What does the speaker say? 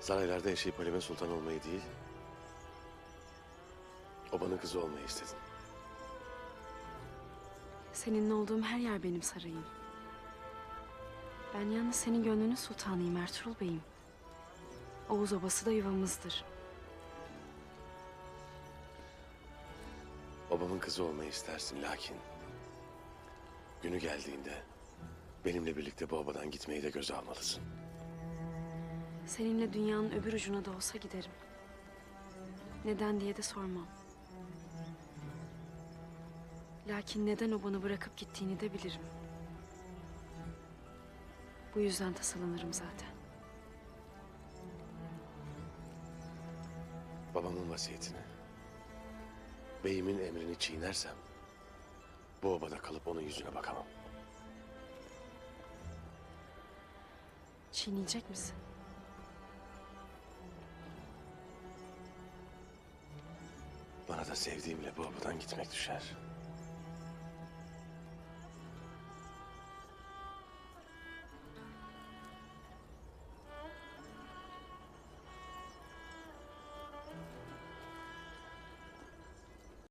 Saraylarda yaşayıp Halime Sultan olmayı değil, obanın kızı olmayı istedin. Seninle olduğum her yer benim sarayım. Ben yalnız senin gönlünün sultanıyım Ertuğrul Bey'im. Oğuz obası da yuvamızdır. Babamın kızı olmayı istersin lakin... ...günü geldiğinde benimle birlikte bu obadan gitmeyi de göze almalısın. Seninle dünyanın öbür ucuna da olsa giderim. Neden diye de sormam. Lakin neden o bana bırakıp gittiğini de bilirim. Bu yüzden tasalanırım zaten. Babamın vasiyetini, beyimin emrini çiğnersem... ...bu obada kalıp onun yüzüne bakamam. Çiğneyecek misin? Bana da sevdiğimle bu obadan gitmek düşer.